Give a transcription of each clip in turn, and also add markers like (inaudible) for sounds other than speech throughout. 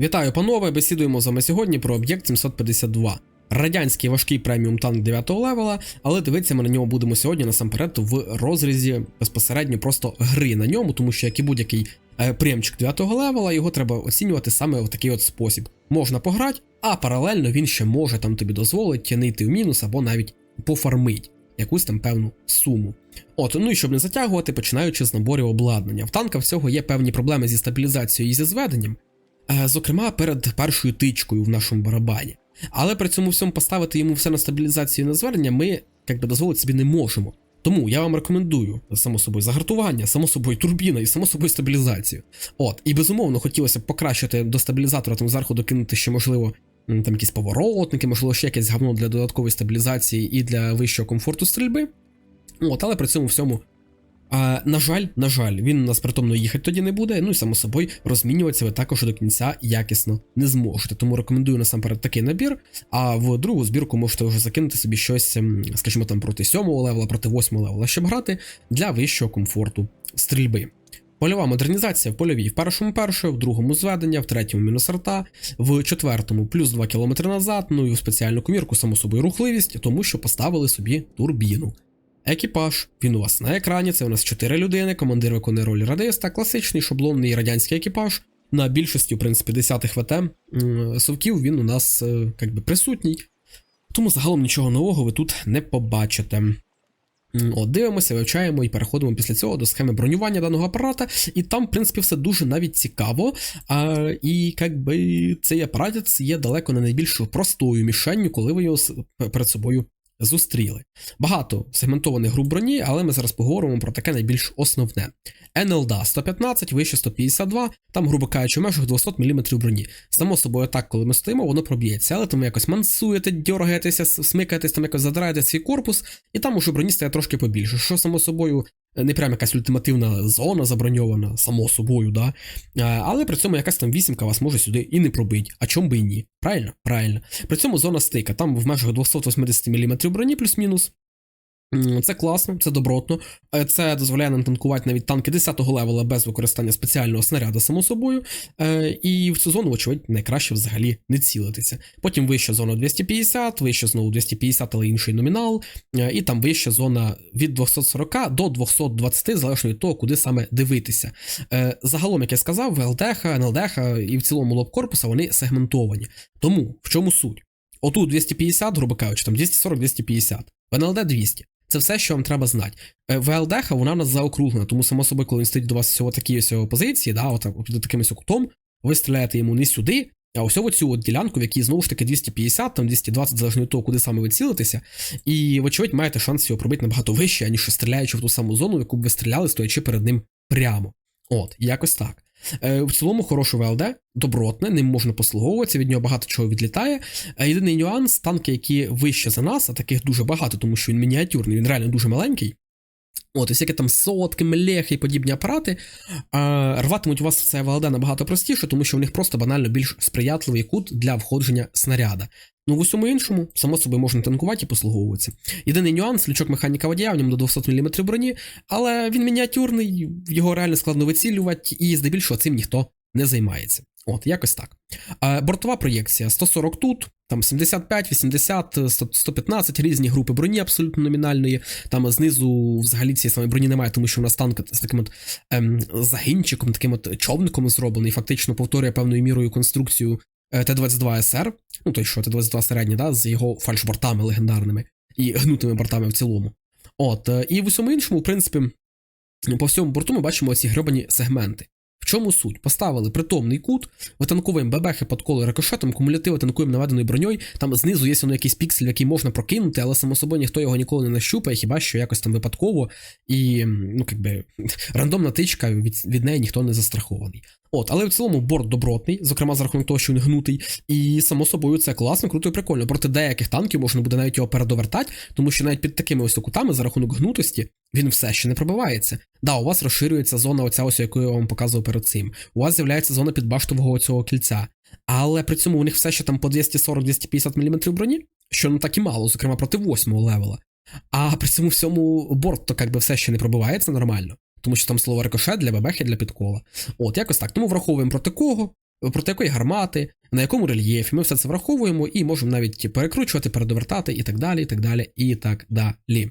Вітаю, панове! Бесідуємо з вами сьогодні про об'єкт 752. Радянський важкий преміум танк 9 левела, але дивитися ми на нього будемо сьогодні насамперед в розрізі безпосередньо просто гри на ньому, тому що як і будь-який е, премчик 9 левела, його треба оцінювати саме в такий от спосіб. Можна пограти, а паралельно він ще може там тобі дозволить тянити в мінус або навіть пофармить якусь там певну суму. От, ну і щоб не затягувати, починаючи з наборів обладнання. В танка всього є певні проблеми зі стабілізацією і зі зведенням, зокрема перед першою тичкою в нашому барабані. Але при цьому всьому поставити йому все на стабілізацію і на звернення ми як би дозволити собі не можемо. Тому я вам рекомендую само собою загартування, само собою турбіна і само собою стабілізацію. От, і безумовно хотілося б покращити до стабілізатора там зверху докинути ще, можливо, там якісь поворотники, можливо, ще якесь говно для додаткової стабілізації і для вищого комфорту стрільби. От, але при цьому всьому. А, на жаль, на жаль, він у нас притомно їхати тоді не буде. Ну і само собою розмінюватися ви також до кінця якісно не зможете. Тому рекомендую насамперед такий набір. А в другу збірку можете вже закинути собі щось, ем, скажімо там, проти 7 левела, проти 8 левела, щоб грати для вищого комфорту стрільби. Польова модернізація в польовій в першому перше, в другому зведення, в третьому мінус арта, в четвертому плюс 2 км назад, ну і в спеціальну комірку, само собою, рухливість, тому що поставили собі турбіну. Екіпаж, він у вас на екрані, це у нас 4 людини, командир виконує роль радиста, класичний шаблонний радянський екіпаж. На більшості, в принципі, 10 ВТ совків він у нас е, як би присутній. Тому загалом нічого нового ви тут не побачите. От, дивимося, вивчаємо і переходимо після цього до схеми бронювання даного апарата. І там, в принципі, все дуже навіть цікаво. А, і якби цей апарат є далеко не найбільш простою мішенню, коли ви його перед собою зустріли. Багато сегментованих груп броні, але ми зараз поговоримо про таке найбільш основне. НЛДА 115, вище 152, там, грубо кажучи, в межах 200 мм броні. Само собою, так, коли ми стоїмо, воно проб'ється, але тому якось мансуєте, дергаєтеся, смикаєтесь, там якось задираєте свій корпус, і там уже броні стає трошки побільше. Що само собою не прям якась ультимативна зона заброньована, само собою, да. Але при цьому якась там вісімка вас може сюди і не пробить. А чом би і ні? Правильно? Правильно. При цьому зона стика, там в межах 280 мм броні плюс-мінус. Це класно, це добротно. Е, Це дозволяє нам танкувати навіть танки 10-го левела без використання спеціального снаряду, само собою. Е, І в цю зону, вочевидь, найкраще взагалі не цілитися. Потім вища зона 250, вища знову 250, але інший номінал. Е, І там вища зона від 240 до 220, залежно від того, куди саме дивитися. Загалом, як я сказав, ВЛДХ, НЛДХ і в цілому лоб корпуса вони сегментовані. Тому в чому суть? Отут 250, грубо кажучи, там 240-250, в НЛД 200. Це все, що вам треба знати. Е, ВЛДХ, вона у нас заокруглена, тому само собою, коли він стоїть до вас всього такі ось позиції, да, от, під таким кутом, ви стріляєте йому не сюди, а ось в цю от ділянку, в якій знову ж таки 250, там 220, залежно від того, куди саме ви цілитеся. І, вочевидь, маєте шанс його пробити набагато вище, аніж стріляючи в ту саму зону, в яку б ви стріляли, стоячи перед ним прямо. От, якось так. Е, В цілому хороше ВЛД, добротне, ним можна послуговуватися, від нього багато чого відлітає. Е, Єдиний нюанс, танки, які вище за нас, а таких дуже багато, тому що він мініатюрний, він реально дуже маленький. От, і всякі там сотки, млехи і подібні апарати а, рватимуть у вас це ВЛД набагато простіше, тому що у них просто банально більш сприятливий кут для входження снаряда. Ну, в усьому іншому, само собою можна танкувати і послуговуватися. Єдиний нюанс, лючок механіка водія, в ньому до 200 мм броні, але він мініатюрний, його реально складно вицілювати, і здебільшого цим ніхто не займається. От, якось так. Бортова проєкція 140 тут, там 75, 80, 115, різні групи броні абсолютно номінальної. Там знизу взагалі цієї самої броні немає, тому що у нас танк з таким от ем, загінчиком, таким от човником зроблений, фактично повторює певною мірою конструкцію Т-22СР, ну той що Т-22 середній, да, з його фальшбортами легендарними і гнутими бортами в цілому. От, е, і в усьому іншому, в принципі, по всьому борту ми бачимо ці гребані сегменти. Чому суть? Поставили притомний кут, витанкуємо бебехи під коло рикошетом, кумулятиви танкуємо наведеною броньою. Там знизу є воно якийсь піксель, який можна прокинути, але само собою ніхто його ніколи не нащупає, хіба що якось там випадково і ну якби (laughs) рандомна тичка від, від неї ніхто не застрахований. От, але в цілому борт добротний, зокрема за рахунок того, що він гнутий, і само собою це класно, круто і прикольно. Проти деяких танків можна буде навіть його передовертати, тому що навіть під такими ось кутами за рахунок гнутості він все ще не пробивається. Да, у вас розширюється зона, оця ось, яку я вам показував перед цим. У вас з'являється зона підбаштового цього кільця. Але при цьому у них все ще там по 240-250 мм броні, що не так і мало, зокрема проти 8 левела. А при цьому всьому борт то якби все ще не пробивається нормально, тому що там слово рикошет для бебехи для підкола. От, якось так. Тому враховуємо проти кого. проти якої гармати, на якому рельєфі. Ми все це враховуємо і можемо навіть перекручувати, передовертати і так далі, і так далі, і так далі.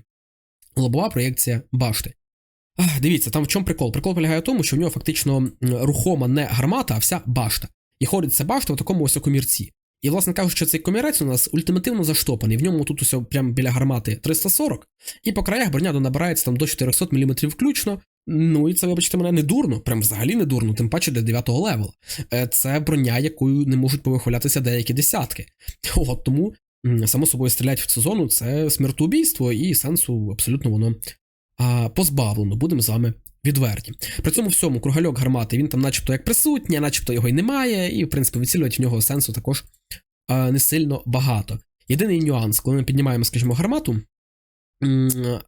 Лобова проєкція башти. Дивіться, там в чому прикол? Прикол полягає в тому, що в нього фактично рухома не гармата, а вся башта. І ходить ця башта в такому ось комірці. І, власне кажучи, цей комірець у нас ультимативно заштопаний. В ньому тут усе прямо біля гармати 340, і по краях броня набирається там до 400 мм включно. Ну і це, вибачте, мене не дурно, прям взагалі не дурно, тим паче для 9 левела. Е, Це броня, якою не можуть повихвалятися деякі десятки. От тому, само собою, стріляти в цю зону це смертоубійство, і сенсу абсолютно воно а, позбавлено, будемо з вами відверті. При цьому всьому кругальок гармати він там, начебто, як присутній, начебто його й немає, і, в принципі, вицілювати в нього сенсу також а, не сильно багато. Єдиний нюанс, коли ми піднімаємо, скажімо, гармату.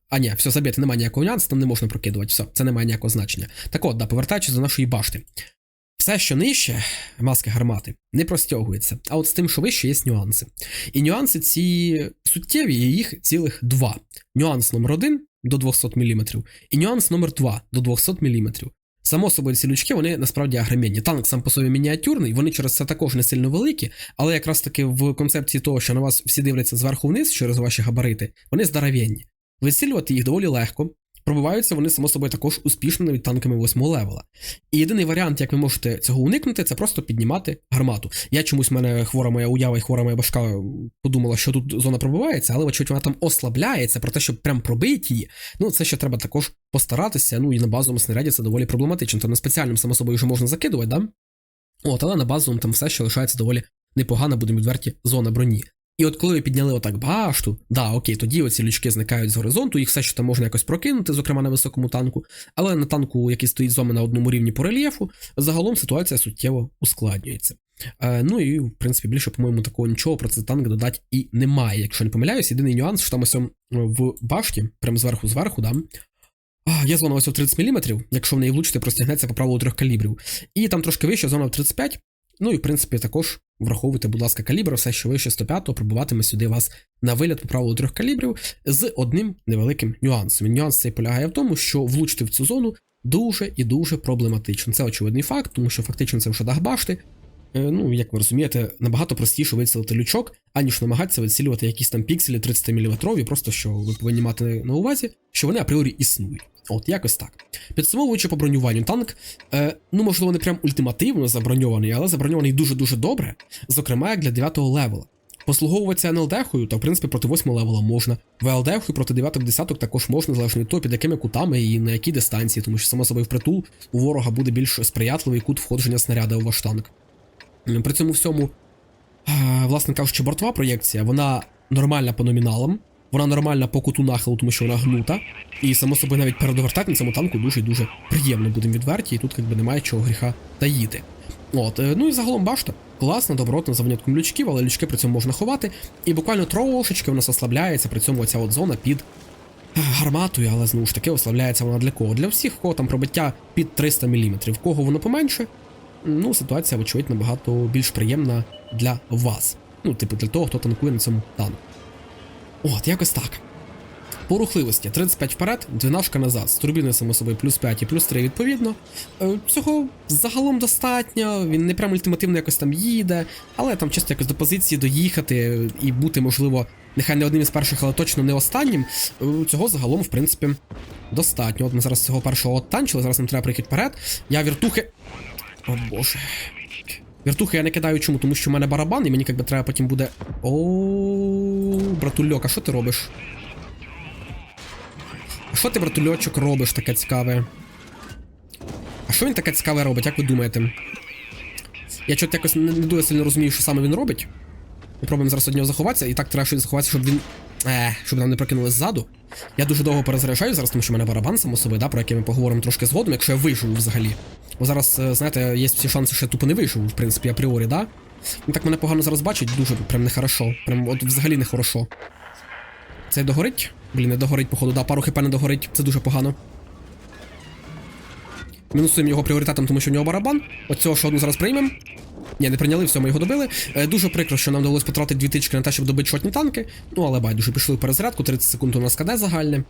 А ні, все, забити, немає ніякого нюансу, там не можна прокидувати, все, це не має ніякого значення. Так от, да, повертаючись до нашої башти. Все, що нижче маски гармати, не простягується. А от з тим, що вище, є нюанси. І нюанси ці суттєві, і їх цілих два. Нюанс номер один до 200 мм, і нюанс номер 2 до 200 мм. Само собою, ці лючки, вони насправді агромінні. Танк сам по собі мініатюрний, вони через це також не сильно великі, але якраз таки в концепції того, що на вас всі дивляться зверху вниз через ваші габарити, вони здоровенні. Висілювати їх доволі легко. Пробиваються вони, само собою, також успішно навіть танками 8 левела. І єдиний варіант, як ви можете цього уникнути, це просто піднімати гармату. Я чомусь в мене хвора моя уява і хвора моя башка подумала, що тут зона пробивається, але вочевидь, вона там ослабляється про те, щоб прям пробити її. Ну, це ще треба також постаратися. Ну і на базовому снаряді це доволі проблематично. То на спеціальному, само собою, вже можна закидувати, да? От, але на базовому там все ще лишається доволі непогана, будемо відверті, зона броні. І от коли ви підняли отак башту, да, окей, тоді оці лючки зникають з горизонту, їх все ще там можна якось прокинути, зокрема на високому танку, але на танку, який стоїть з вами на одному рівні по рельєфу, загалом ситуація суттєво ускладнюється. Е, ну і, в принципі, більше, по-моєму, такого нічого про цей танк додати і немає. Якщо не помиляюсь, єдиний нюанс, що там ось в башті, прямо зверху зверху, да, Є зона ось у 30 мм, якщо в неї влучити, простягнеться по правилу трьох калібрів. І там трошки вище зона в 35. Ну і в принципі також враховуйте, будь ласка, калібр, все, що вище 105-го, пробуватиме сюди вас на виліт по правилу трьох калібрів з одним невеликим нюансом. Нюанс цей полягає в тому, що влучити в цю зону дуже і дуже проблематично. Це очевидний факт, тому що фактично це вже дах башти. Е, Ну, як ви розумієте, набагато простіше вицілити лючок, аніж намагатися вицілювати якісь там пікселі 30 мм, просто що ви повинні мати на увазі, що вони апріорі існують. От якось так. Підсумовуючи по бронюванню, танк, е, ну можливо, не прям ультимативно заброньований, але заброньований дуже-дуже добре, зокрема як для 9 левела. Послуговуватися НЛД-хою, в принципі проти 8 левела можна. ВЛД-хою проти 9 десяток також можна, залежно від того, під якими кутами і на якій дистанції, тому що само собою впритул у ворога буде більш сприятливий кут входження снаряда у ваш танк. При цьому всьому, е, власне кажучи, бортова проєкція, вона нормальна по номіналам, вона нормальна по куту нахилу, тому що вона гнута. І само собою навіть передовертати на цьому танку дуже і дуже приємно, будемо відверті, і тут якби немає чого гріха таїти. От, е, ну і загалом башта. Класна, добротна за винятком лючків, але лючки при цьому можна ховати. І буквально трошечки у нас ослабляється при цьому оця от зона під е, гарматою, але знову ж таки ослабляється вона для кого? Для всіх, кого там пробиття під 300 мм. В кого воно поменше, ну, ситуація, вочевидь, набагато більш приємна для вас. Ну, типу, для того, хто танкує на цьому танку. От, якось так. По рухливості 35 вперед, 12 назад. З турбіною, само собою, плюс 5 і плюс 3 відповідно. Е, Цього загалом достатньо, він не прям ультимативно якось там їде, але там чисто якось до позиції доїхати і бути, можливо, нехай не одним із перших, але точно не останнім. е, Цього загалом, в принципі, достатньо. От ми зараз цього першого оттанчили, зараз нам треба приїхати вперед. Я віртухи. О боже. Віртухи я не кидаю чому, тому що в мене барабан, і мені якби треба потім буде. О, братульок, а що ти робиш? А що ти, братульочок, робиш таке цікаве? А що він таке цікаве робить, як ви думаєте? Я чого якось не, дуже сильно розумію, що саме він робить. Ми пробуємо зараз від нього заховатися, і так треба щось заховатися, щоб він. Е, щоб нам не прокинули ззаду. Я дуже довго перезаряджаю зараз, тому що в мене барабан само собою, да, про який ми поговоримо трошки згодом, якщо я виживу взагалі. Бо зараз, е, знаєте, є всі шанси, що я тупо не виживу, в принципі, апріорі, да? Ну так мене погано зараз бачить, дуже прям нехорошо. Прям от взагалі нехорошо. Це догорить? Блін, не догорить, походу, да, пару хп не догорить, це дуже погано. Мінусуємо його пріоритетом, тому що в нього барабан. От цього що одну зараз приймемо. Ні, не прийняли, все, ми його добили. Е, дуже прикро, що нам довелось потратити дві тички на те, щоб добити шотні танки. Ну, але байдуже, пішли в перезарядку, 30 секунд у нас КД загальне.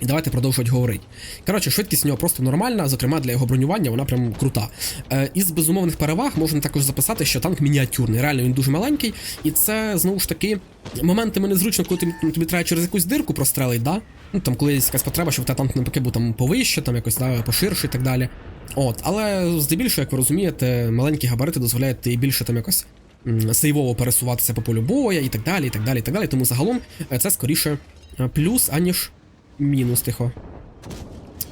І давайте продовжувати говорити. Коротше, швидкість у нього просто нормальна, зокрема для його бронювання, вона прям крута. Е, із безумовних переваг можна також записати, що танк мініатюрний. Реально він дуже маленький, і це знову ж таки моментами незручно, коли тобі, тобі треба через якусь дирку прострелить, да? Ну там коли є якась потреба, щоб в танк навпаки був там повище, там якось да, поширше і так далі. От, але здебільшого, як ви розумієте, маленькі габарити дозволяють і більше там якось сейвово пересуватися по полю боя і так далі, і так далі, і так далі. Тому загалом е, це скоріше е, плюс, аніж мінус тихо.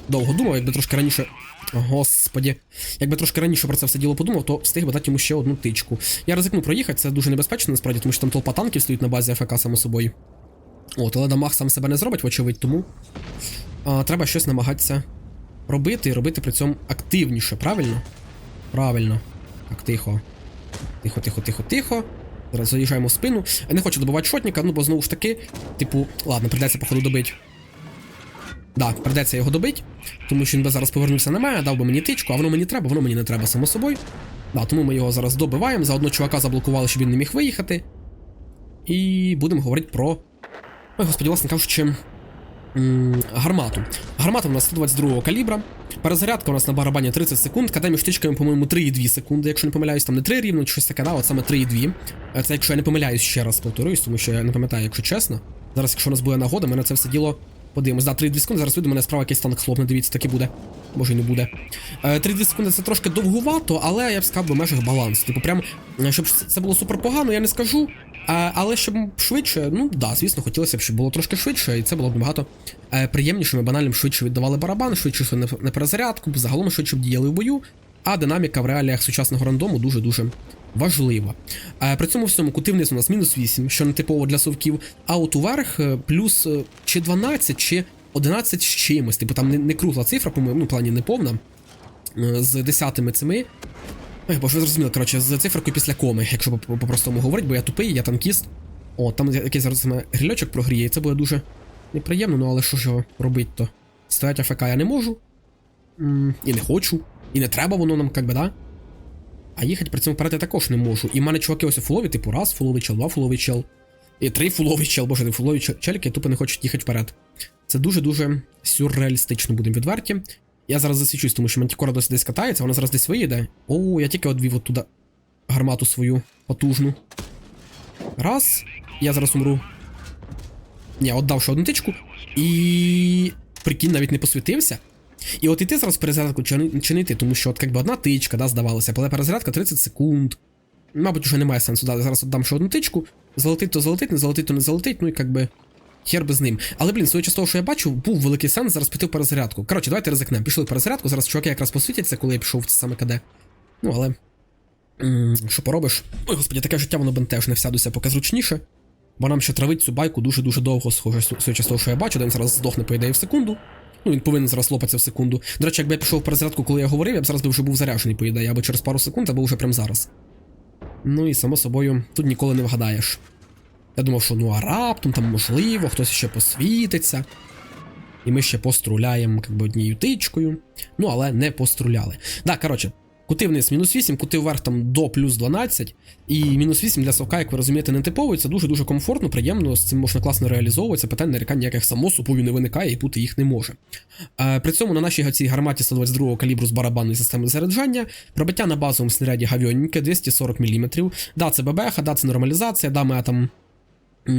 Довго думав, якби трошки раніше. Господі, якби трошки раніше про це все діло подумав, то встиг би дати йому ще одну тичку. Я ризикну проїхати, це дуже небезпечно, насправді, тому що там толпа танків стоїть на базі АФК само собою. От, але дамаг сам себе не зробить, вочевидь, тому а, треба щось намагатися робити і робити при цьому активніше, правильно? Правильно. Так, тихо. Тихо, тихо, тихо, тихо. Зараз заїжджаємо в спину. Я не хочу добивати шотника, ну бо знову ж таки, типу, ладно, прийдеться, походу, добити. Да, прийдеться його добити, тому що він би зараз повернувся на мене, дав би мені тичку, а воно мені треба, воно мені не треба, само собою. Да, тому ми його зараз добиваємо. Заодно чувака заблокували, щоб він не міг виїхати. І будемо говорити про. Ой, господі, власне кажучи. Гармату. Гармата у нас 122 калібра. Перезарядка у нас на барабані 30 секунд. КД між тичками, по-моєму, 3,2 секунди, якщо не помиляюсь, там не 3 рівно, щось таке, да, от саме 3,2. Е, Це якщо я не помиляюсь, ще раз повторюсь, тому що я не пам'ятаю, якщо чесно. Зараз, якщо у нас буде нагода, ми на це все діло подивимось. Да, 3,2 секунди, зараз вийде, мене справа якийсь танк хлопне, дивіться, таки буде. Може і не буде. Е, 3,2 секунди це трошки довгувато, але я б сказав би в межах балансу. Типу, прям, е, щоб це було супер погано, я не скажу. А, але щоб швидше, ну да, звісно, хотілося б, щоб було трошки швидше, і це було б набагато е, приємніше. Ми банально швидше віддавали барабан, швидше на перезарядку, загалом швидше б діяли в бою. А динаміка в реаліях сучасного рандому дуже-дуже важлива. Е, при цьому всьому кути вниз у нас мінус 8, що не типово для совків, а от уверх е, плюс е, чи 12, чи 11 з чимось. Типу там не, не кругла цифра, по-моєму, ну, плані не повна. З десятими цими. Ой, боже, ви зрозуміли, коротше, з циферкою після коми, якщо по- по-простому говорити, бо я тупий, я танкіст. О, там якийсь зараз грильочок прогріє, і це буде дуже неприємно, ну але що ж його робити то? Стоять АФК я не можу. І не хочу. І не треба воно нам, як би, да? А їхати при цьому вперед я також не можу. І в мене чуваки ось фулові, типу, раз фуловий чел, два фуловий чел. І три фуловий чел, боже, фулові чел- челіки тупо не хочуть їхати вперед. Це дуже-дуже сюрреалістично, будемо відверті. Я зараз засвічусь, тому що Мантікора досі десь катається, вона зараз десь виїде. О, я тільки одвів оттуда гармату свою потужну. Раз. Я зараз умру. Ні, отдав ще одну тичку. І. Прикинь, навіть не посвітився. І от іти зараз перезарядку чи, чи не йти, тому що от якби одна тичка, да, здавалося, але перезарядка 30 секунд. Мабуть, уже немає сенсу. Да, зараз отдам ще одну тичку. Залетить, то залетить, не залетить, то не залетить, ну і якби. Хер би з ним. Але, блін, своєю того, що я бачу, був великий сенс зараз піти в перезарядку. Коротше, давайте ризикнемо. Пішли в перезарядку, зараз чуваки якраз посвітяться, коли я пішов в це саме КД. Ну, але. Що поробиш? Ой, господі, таке життя воно бентежне, всядуся поки зручніше. Бо нам ще травить цю байку дуже-дуже довго, схоже, своєю того, що я бачу, він зараз здохне, по ідеї, в секунду. Ну, він повинен зараз лопатися в секунду. До речі, якби я пішов в перезарядку, коли я говорив, я б зараз би вже був заряджений, по ідеї, або через пару секунд, або вже прямо зараз. Ну і само собою, тут ніколи не вгадаєш. Я думав, що ну а раптом там можливо, хтось ще посвітиться. І ми ще поструляємо якби однією тичкою. Ну, але не поструляли. Да, коротше, кути вниз мінус 8, кути вверх там до плюс 12. І мінус 8 для совка, як ви розумієте, не типовий. Це дуже-дуже комфортно, приємно, з цим можна класно реалізовуватися. Питань нарікань ніяких само собою не виникає і бути їх не може. Е, при цьому на нашій цій гарматі 122 калібру з барабанної системи заряджання, пробиття на базовому снаряді гавьоненьке 240 мм. Да, це ББХ, да, це нормалізація, да, ми там.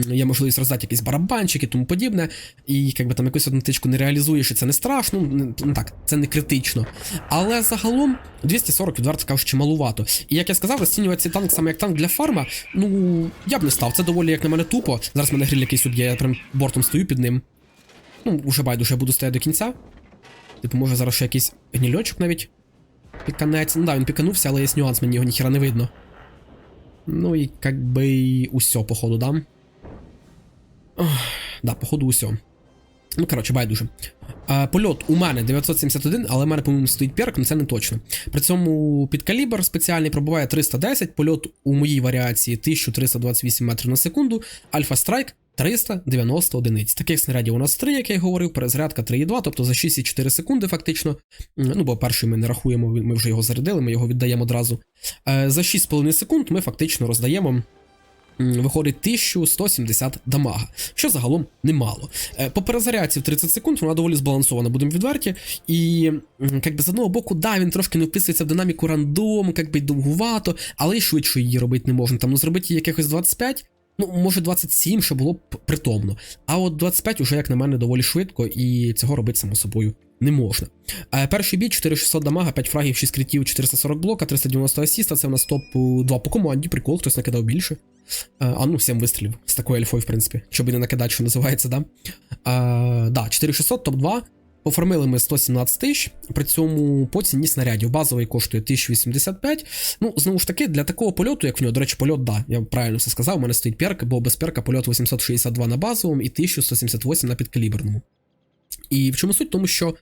Є можливість роздати якісь барабанчики і тому подібне, і якби там якусь одну тичку не реалізуєш, і це не страшно, ну так, це не критично. Але загалом 240 відверто кажучи, малувато. І як я сказав, розцінювати цей танк саме як танк для фарма, ну я б не став. Це доволі, як на мене, тупо. Зараз в мене гриль якийсь уб'є, я прям бортом стою під ним. Ну, уже байдуже, я буду стояти до кінця. Типу, може зараз ще якийсь гнільочок навіть піканеться. Ну да, він піканувся, але є нюанс, мені його ніхера не видно. Ну і як би усьо, походу, дам. Да, походу, усьо. Ну, коротше, байдуже. А, польот у мене 971, але в мене, по-моєму, стоїть перк, але це не точно. При цьому підкалібр спеціальний пробуває 310, польот у моїй варіації 1328 метрів на секунду, Альфа Страйк 390 одиниць. Таких снарядів у нас 3, як я й говорив, перезарядка 3,2, тобто за 6,4 секунди, фактично. Ну, бо перший ми не рахуємо, ми вже його зарядили, ми його віддаємо одразу. Е, За 6,5 секунд ми фактично роздаємо виходить 1170 дамага, що загалом немало. Е, По перезарядці в 30 секунд вона доволі збалансована, будемо відверті. І м, як би, з одного боку, да, він трошки не вписується в динаміку рандом, як би довгувато, але й швидше її робити не можна. Там ну, зробити якихось 25. Ну, може, 27, що було б притомно. А от 25 уже, як на мене, доволі швидко, і цього робити само собою не можна. Е, перший бій 4600 дамага, 5 фрагів, 6 критів, 440 блока, 390 асіста. Це у нас топ-2 по команді. Прикол, хтось накидав більше. Е, А ну, 7 вистрілів з такою альфою, в принципі, щоб і не накидати, що називається, да? А, да, 4600, топ-2. Поформили ми 117 тисяч, при цьому по ціні снарядів. Базовий коштує 1085. Ну, знову ж таки, для такого польоту, як в нього, до речі, польот, да, я правильно все сказав, у мене стоїть перк, бо без перка польот 862 на базовому і 1178 на підкаліберному. І в чому суть? Тому що,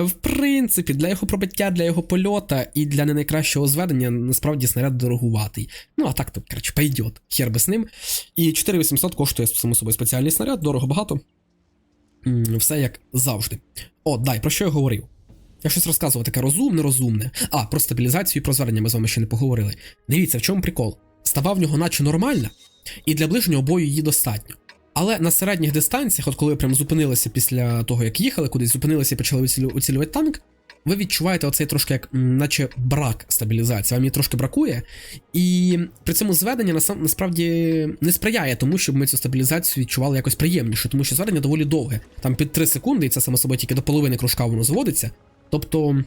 в принципі, для його пробиття, для його польота і для не найкращого зведення насправді снаряд дорогуватий. Ну, а так, то, коротше, пойдет, хер би з ним. І 4800 коштує, само собою, спеціальний снаряд, дорого багато. Все як завжди. О, дай, про що я говорив? Я щось розказував таке розумне, розумне. А, про стабілізацію і про звернення ми з вами ще не поговорили. Дивіться, в чому прикол? Става в нього наче нормальна, і для ближнього бою її достатньо. Але на середніх дистанціях, от коли прям зупинилися після того, як їхали кудись, зупинилися і почали уцілювати танк, ви відчуваєте оцей трошки як наче брак стабілізації. Вам її трошки бракує. І при цьому зведення насправді не сприяє тому, щоб ми цю стабілізацію відчували якось приємніше, тому що зведення доволі довге. Там під 3 секунди, і це само собою тільки до половини кружка воно зводиться. Тобто.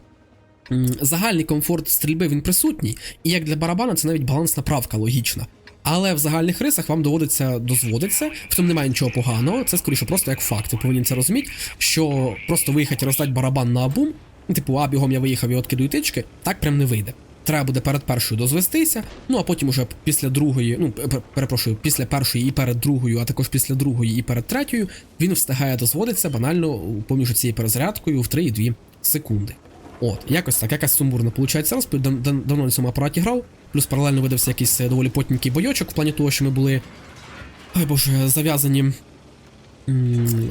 Загальний комфорт стрільби він присутній, і як для барабана це навіть балансна правка логічна. Але в загальних рисах вам доводиться дозводиться, в цьому немає нічого поганого, це скоріше просто як факт. Ви повинні це розуміти, що просто виїхати і роздати барабан на абум, ну, типу, а бігом я виїхав і откидую тички, так прям не вийде. Треба буде перед першою дозвестися, ну а потім уже після другої, ну перепрошую, після першої і перед другою, а також після другої і перед третьою, він встигає дозводитися банально поміж цією перезарядкою в 3,2 секунди. От, якось так, якась сумбурна виходить розповідь. Дав- дав- Давно на цьому апараті грав. Плюс паралельно видався якийсь е, доволі потненький бойочок в плані того, що ми були. Ой боже, зав'язані.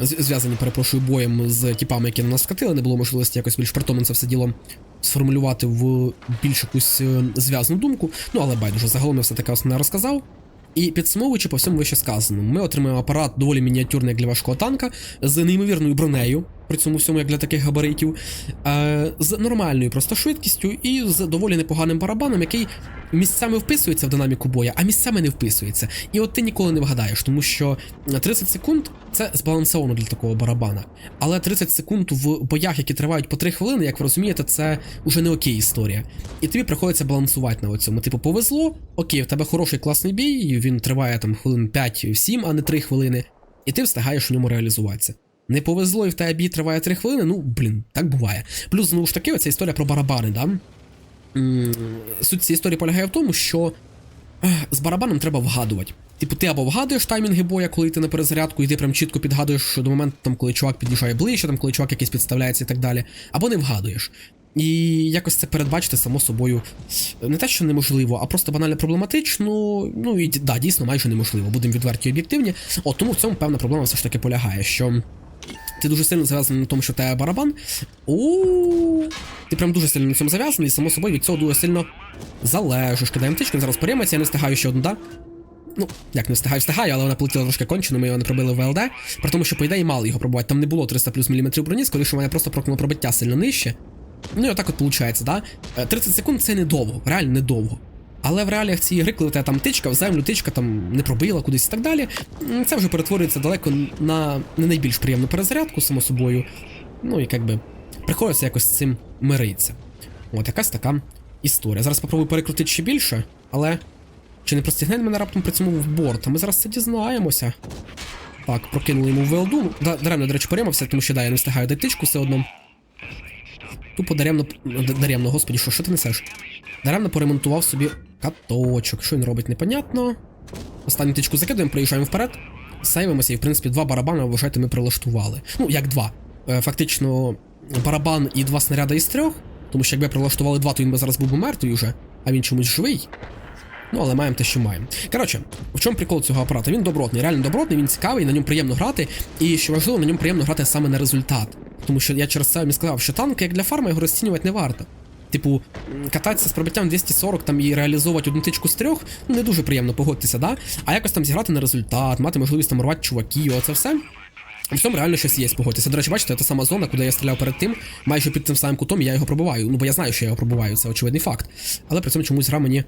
Зв'язані, перепрошую, боєм з тіпами, які на нас скатили, не було можливості якось більш притомно це все діло сформулювати в більш якусь е, зв'язну думку. Ну, але байдуже, загалом я все таке основне розказав. І підсумовуючи по всьому вище сказаному, ми отримаємо апарат доволі мініатюрний для важкого танка, з неймовірною бронею, при цьому всьому як для таких габаритів, е, з нормальною просто швидкістю і з доволі непоганим барабаном, який місцями вписується в динаміку боя, а місцями не вписується. І от ти ніколи не вгадаєш, тому що 30 секунд це збалансовано для такого барабана. Але 30 секунд в боях, які тривають по 3 хвилини, як ви розумієте, це вже не окей історія. І тобі приходиться балансувати на цьому. Типу, повезло, окей, в тебе хороший класний бій, він триває там хвилин 5-7, а не 3 хвилини, і ти встигаєш у ньому реалізуватися. Не повезло, і в тебе бій триває 3 хвилини, ну блін, так буває. Плюс, знову ж таки, оця історія про барабани, да? Суть цієї історії полягає в тому, що з барабаном треба вгадувати. Типу, ти або вгадуєш таймінги боя, коли йти на перезарядку, і ти прям чітко підгадуєш до моменту, там, коли чувак під'їжджає ближче, там, коли чувак якийсь підставляється і так далі, або не вгадуєш. І якось це передбачити само собою не те, що неможливо, а просто банально проблематично. Ну і да, дійсно майже неможливо. Будемо відверті і об'єктивні. От тому в цьому певна проблема все ж таки полягає, що ти дуже сильно зав'язаний на тому, що в тебе барабан. У ти прям дуже сильно на цьому зав'язаний, і само собою від цього дуже сильно залежиш. Кидаємо тичку, зараз порємиться, я не встигаю ще одну, да? Ну, як не встигаю, встигаю, але вона полетіла трошки кончено, ми його не пробили в ВЛД. При тому, що, по ідеї, мало його пробувати. Там не було 300 плюс міліметрів броні, скоріше, мене просто прокнуло пробиття сильно нижче. Ну і отак от виходить, да? Е, 30 секунд це недовго, реально недовго. Але в реаліях цієї гри, коли тебе там тичка, в землю тичка там не пробила кудись і так далі, це вже перетворюється далеко на не найбільш приємну перезарядку, само собою. Ну і якби приходиться якось з цим миритися. От якась така історія. Зараз попробую перекрутити ще більше, але чи не простігне мене раптом при цьому в борт? А ми зараз це дізнаємося. Так, прокинули йому велду. Даремно, до речі, порямався, тому що да, я не встигаю дати тичку все одно. Тупо даремно, даремно, господі, що, що ти несеш? Даремно поремонтував собі каточок. Що він робить, непонятно. Останню тичку закидуємо, проїжджаємо вперед. Сейвимося, і в принципі два барабани, вважайте, ми прилаштували. Ну, як два. Е, Фактично, барабан і два снаряди із трьох. Тому що якби прилаштували два, то він би зараз був би мертвий уже, а він чомусь живий. Ну, але маємо те, що маємо. Коротше, в чому прикол цього апарата? Він добротний, реально добротний, він цікавий, на ньому приємно грати. І що важливо, на ньому приємно грати саме на результат. Тому що я через це вам сказав, що танк, як для фарми, його розцінювати не варто. Типу, кататися з пробиттям 240 там і реалізовувати одну тичку з трьох, ну не дуже приємно погодьтеся, да? А якось там зіграти на результат, мати можливість там рвати чуваків, оце все. В цьому реально щось є погодьтеся. До речі, бачите, це сама зона, куди я стріляв перед тим, майже під тим самим кутом, я його пробиваю. Ну бо я знаю, що я його пробиваю, це очевидний факт. Але при цьому чомусь гра мені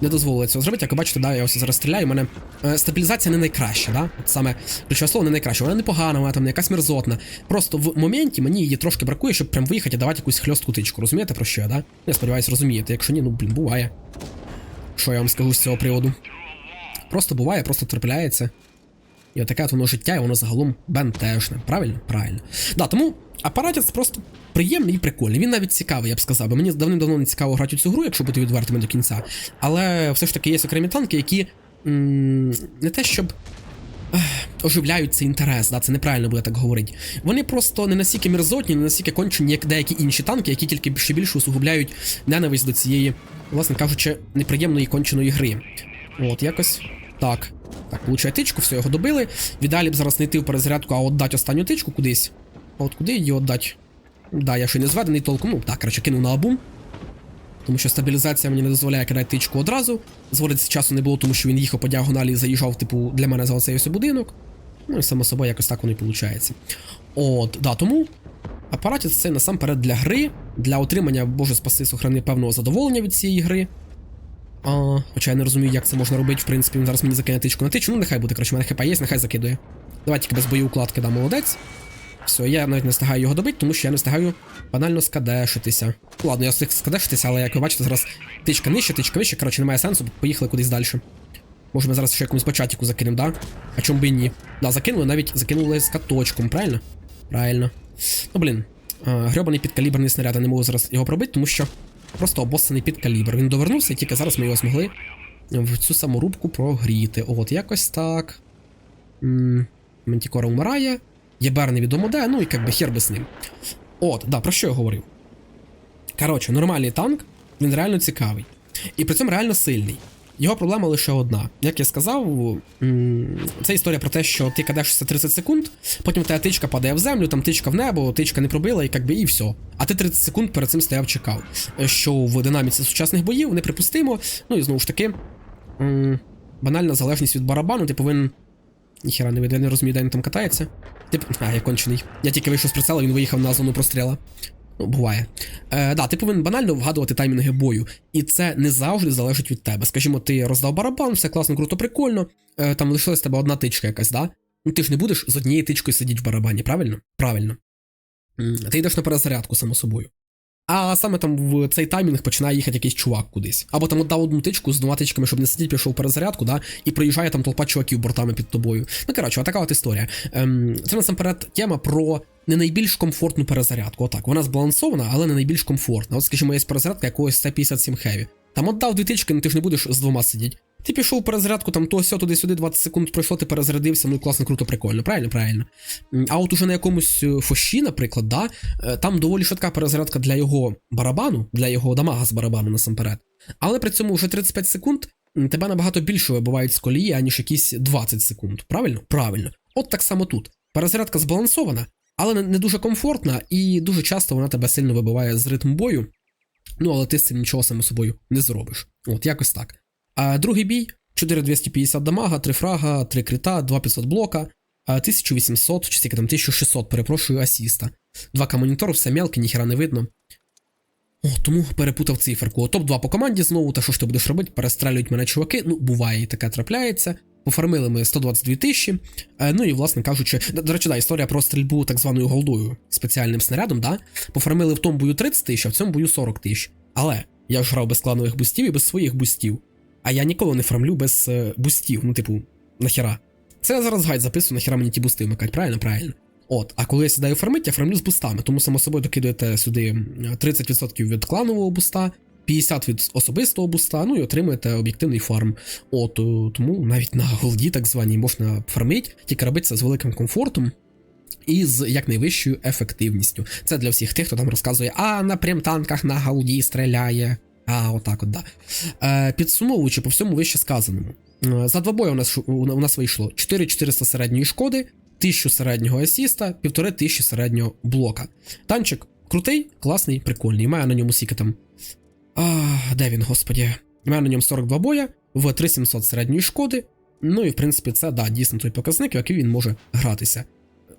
не дозволила цього зробити. Як ви бачите, да, я ось зараз стріляю, у мене е, стабілізація не найкраща, да? От саме ключове слово не найкраще. Вона не погана, вона там не якась мерзотна. Просто в моменті мені її трошки бракує, щоб прям виїхати і давати якусь хльостку тичку. Розумієте про що я, да? Я сподіваюся, розумієте. Якщо ні, ну блін, буває. Що я вам скажу з цього приводу? Просто буває, просто трапляється. І отаке от воно життя, і воно загалом бентежне. Правильно? Правильно. Да, тому апаратець просто приємний і прикольний. Він навіть цікавий, я б сказав. Бо мені давним-давно не цікаво грати у цю гру, якщо бути відвертими до кінця. Але все ж таки є окремі танки, які м- не те, щоб. Оживляють цей інтерес, да, це неправильно буде так говорити. Вони просто не настільки мерзотні, не настільки кончені, як деякі інші танки, які тільки ще більше усугубляють ненависть до цієї, власне кажучи, неприємної конченої гри. От, якось так. Так, получає тичку, все, його добили. В ідеалі б зараз не йти в перезарядку, а отдати останню тичку кудись. А от куди її віддати? Да, я ще й не зведений толком. Ну, так, коротше, кинув на абум. Тому що стабілізація мені не дозволяє кидати тичку одразу. Зводитися часу не було, тому що він їхав по діагоналі і заїжджав, типу, для мене за оцей ось будинок. Ну і само собою якось так воно і виходить. От, да, тому апаратець це насамперед для гри, для отримання, боже спаси, сохрани певного задоволення від цієї гри. А, хоча я не розумію, як це можна робити, в принципі, зараз мені закине тичку на тичку. Ну, нехай буде, коротше, в мене хп є, нехай закидує. Давай тільки без боєукладки, да, молодець. Все, я навіть не встигаю його добити, тому що я не встигаю банально скадешитися. Ладно, я встиг скадешитися, але як ви бачите, зараз тичка нижче, тичка вище, коротше, немає сенсу, поїхали кудись далі. Може, ми зараз ще якомусь початіку закинемо, да? А чому би і ні? Да, закинули, навіть закинули з каточком, правильно? Правильно. Ну, блін, грьобаний підкаліберний снаряд, я не можу зараз його пробити, тому що просто обоссаний під калібр. Він довернувся, і тільки зараз ми його змогли в цю саму рубку прогріти. От, якось так. Ментікора вмирає. Єбер невідомо де, ну і якби хер би з ним. От, да, про що я говорив? Коротше, нормальний танк, він реально цікавий. І при цьому реально сильний. Його проблема лише одна. Як я сказав, це історія про те, що ти кадешся 30 секунд, потім тебе тичка падає в землю, там тичка в небо, тичка не пробила, і як би і все. А ти 30 секунд перед цим стояв чекав. Що в динаміці сучасних боїв неприпустимо. Ну і знову ж таки, банальна залежність від барабану, ти повинен. Ніхера не я не розумію, де він там катається. Тип. (laughs) А, я кончений. Я тільки вийшов з прицела, він виїхав на зону простріла. Ну, буває. Е, да, ти повинен банально вгадувати таймінги бою. І це не завжди залежить від тебе. Скажімо, ти роздав барабан, все класно, круто, прикольно. Е, там лишилась тебе одна тичка якась, да? Ну ти ж не будеш з однією тичкою сидіти в барабані, правильно? Правильно. Ти йдеш на перезарядку, само собою. А саме там в цей таймінг починає їхати якийсь чувак кудись. Або там дав одну тичку з двома тичками, щоб не сидіти, пішов перезарядку, да, і проїжджає там толпа чуваків бортами під тобою. Ну, коротше, така от історія. Ем, це насамперед тема про не найбільш комфортну перезарядку. Отак, вона збалансована, але не найбільш комфортна. От, скажімо, є перезарядка якогось C57 Heavy. Там отдав дві тички, ну ти ж не будеш з двома сидіти. Ти пішов перезарядку, там то сьо туди-сюди 20 секунд пройшло, ти перезарядився, ну класно, круто, прикольно, правильно, правильно. А от уже на якомусь е, фощі, наприклад, да, е, там доволі швидка перезарядка для його барабану, для його дамага з барабану насамперед. Але при цьому вже 35 секунд тебе набагато більше вибивають з колії, аніж якісь 20 секунд. Правильно? Правильно. От так само тут. Перезарядка збалансована, але не- дуже комфортна, і дуже часто вона тебе сильно вибиває з ритму бою. Ну, але ти з цим нічого само собою не зробиш. От якось так. А другий бій 4250 дамага, 3 фрага, 3 крита, 2500 блока, 1800, чи там 1600, перепрошую, асіста. 2К монітор, все мелке, ніхера не видно. О, тому перепутав циферку. Топ-2 по команді знову, та що ж ти будеш робити? Перестрелюють мене чуваки. Ну, буває, і таке трапляється. Пофармили ми 122 тисячі. Е, ну і, власне кажучи, до речі, да, історія про стрільбу так званою голдою, спеціальним снарядом, да? Пофармили в тому бою 30 тисяч, а в цьому бою 40 тисяч. Але я ж грав без кланових бустів і без своїх бустів. А я ніколи не фармлю без е, бустів. Ну, типу, нахера. Це я зараз гайд записую, нахера мені ті бусти вмикати, правильно? Правильно. От, а коли я сідаю фармити, я фармлю з бустами, тому само собою докидуєте сюди 30% від кланового буста, 50% від особистого буста, ну і отримуєте об'єктивний фарм. От, е, тому навіть на голді, так званій, можна фармити, тільки робити це з великим комфортом. І з якнайвищою ефективністю. Це для всіх тих, хто там розказує, а на прем-танках на голді стріляє. А, отак от, да. Е, підсумовуючи по всьому вище сказаному. Е, За два бої у нас, у нас вийшло 4400 середньої шкоди, 1000 середнього асіста, 1500 середнього блока. Танчик Крутий, класний, прикольний. Має на ньому скільки там. А, де він, господі? Має на ньому 42 боя, в 3700 середньої шкоди. Ну і в принципі, це да, дійсно той показник, який він може гратися.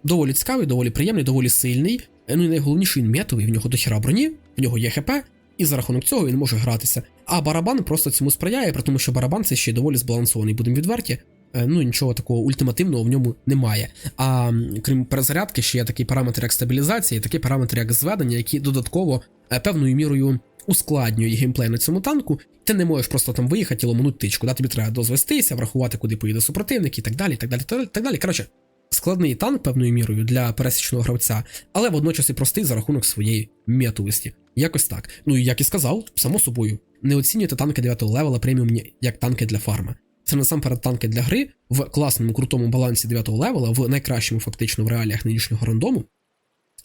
Доволі цікавий, доволі приємний, доволі сильний. Е, Ну і найголовніше, він метовий, в нього дохера броні, в нього є ХП, і за рахунок цього він може гратися. А барабан просто цьому сприяє, при тому, що барабан це ще й доволі збалансований, будемо відверті. Е, Ну нічого такого ультимативного в ньому немає. А крім перезарядки, ще є такий параметр як стабілізація, і такий параметр як зведення, які додатково е, певною мірою ускладнює геймплей на цьому танку. Ти не можеш просто там виїхати і ломануть тичку. Да? Тобі треба дозвестися, врахувати, куди поїде супротивник і так далі. так далі, так далі. Коротше, складний танк певною мірою для пересічного гравця, але водночас і простий за рахунок своєї метовості. Якось так. Ну і як і сказав, само собою, не оцінюйте танки 9 левела преміум як танки для фарма. Це насамперед танки для гри в класному крутому балансі 9 левела, в найкращому фактично в реаліях нинішнього рандому.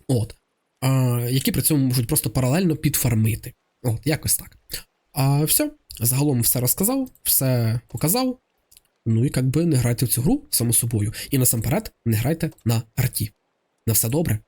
От. А, які при цьому можуть просто паралельно підфармити. От, якось так. А все, загалом все розказав, все показав. Ну і як би не грайте в цю гру само собою. І насамперед не грайте на арті. На все добре.